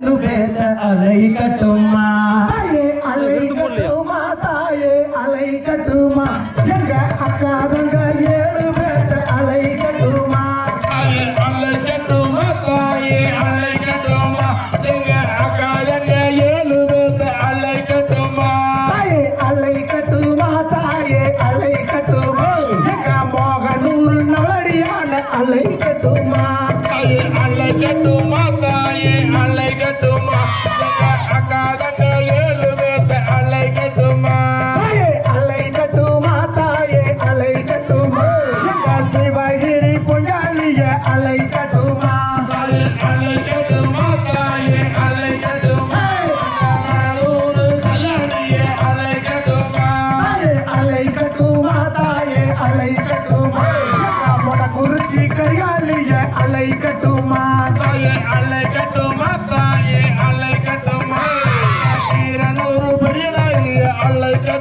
அலை கட்டுமா அலை கட்டுமா தாயே அலை கட்டுமா எங்க அக்காதங்க ஏ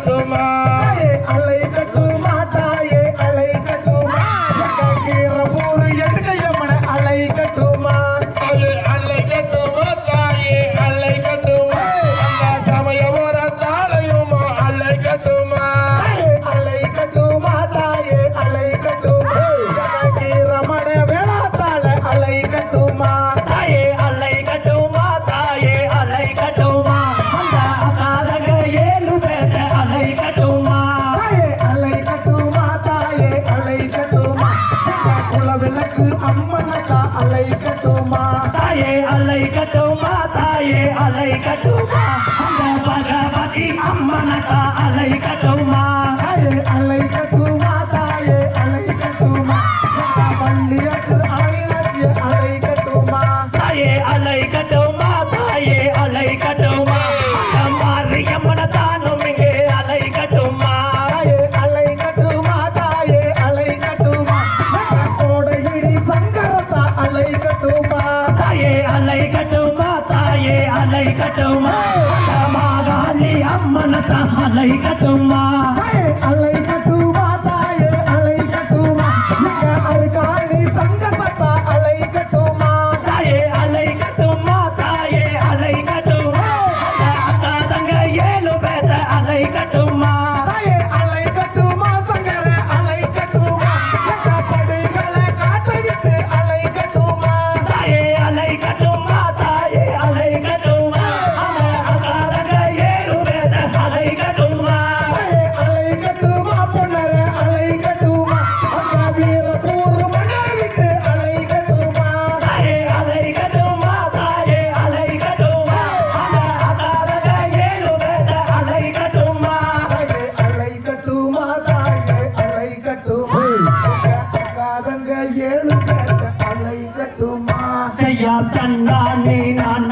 তোমার ಅಮ್ಮನಕ ಅಲೈ ಕಟೋಮ ತಾಯೇ ಅಲೈ ಕಟೋಮ ತಾಯೇ ಅಲೈ ಕಟೋಮ ಭಗವತಿ ಅಮ್ಮನಕ ಅಲೈ ಕಟೋಮ కట్టుమా? సమాగాలి అమ్మన తలై కట్టుమా? நானே நான்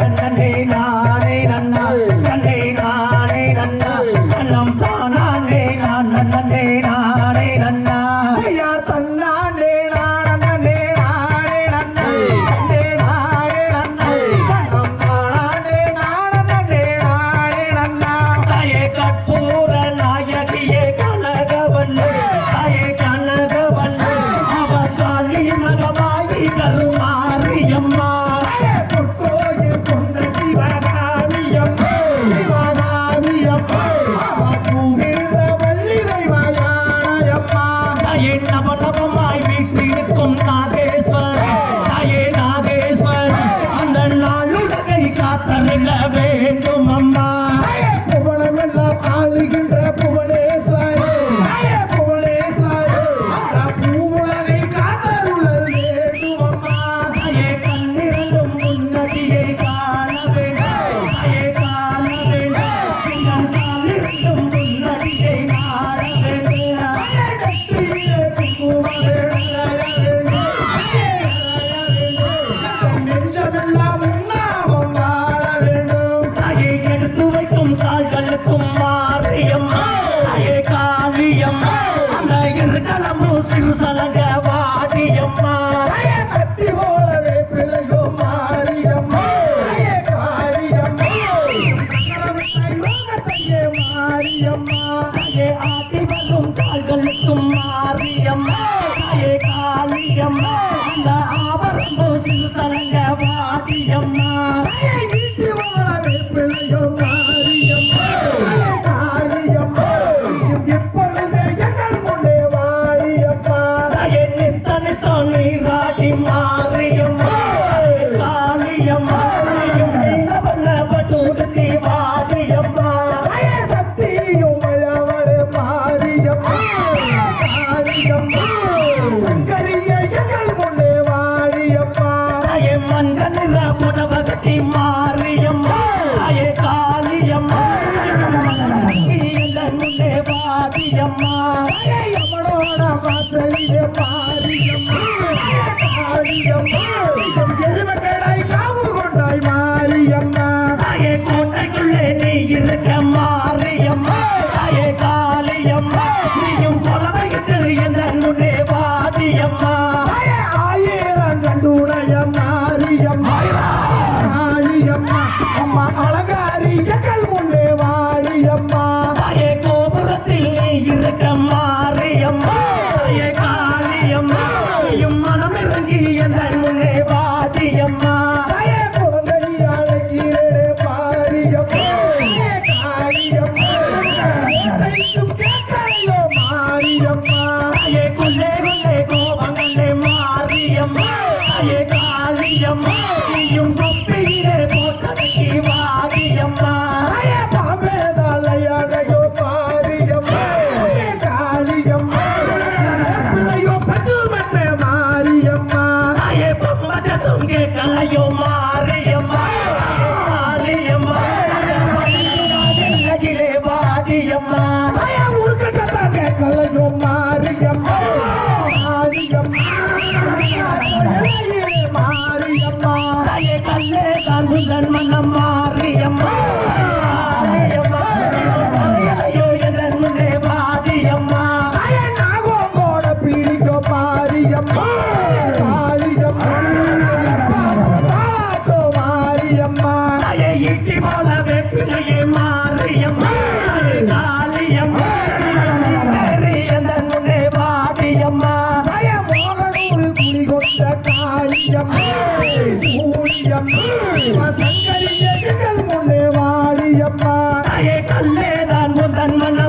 அம்மா அழகாரிய கல் முன்னே வாழியம்மா. தாயே கோபுரத்தில் நீ இருக்க மாறியம்மா காளியம்மா மனம் இறங்கி என் முன்னே வாதியம்மா. மாரியம்மா. காளியம்மா நீயும் கொப்பி மாறியம்மா காளியம்மா தன்னுடைய வாடியம்மா குடி கொண்ட காளியம்மா கூடியம்மா சங்கரி தன் மன்ன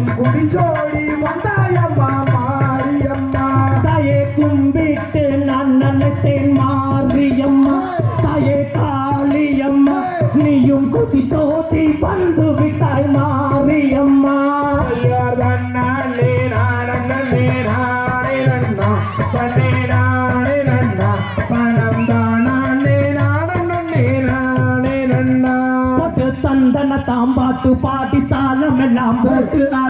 தாயும் குடிச்சோடி வந்தாயம்மா மாரியம்மா. தாயே கும்பிட்டு நான் நல்லத்தேன் மாரியம்மா. தாயே காளியம்மா நீயும் குதி தோட்டி வந்து விட்டாய் மாரியம்மா. பணம் தானா தந்தன தாம்பாட்டு பாட்டி தாளம் எல்லாம் போட்டு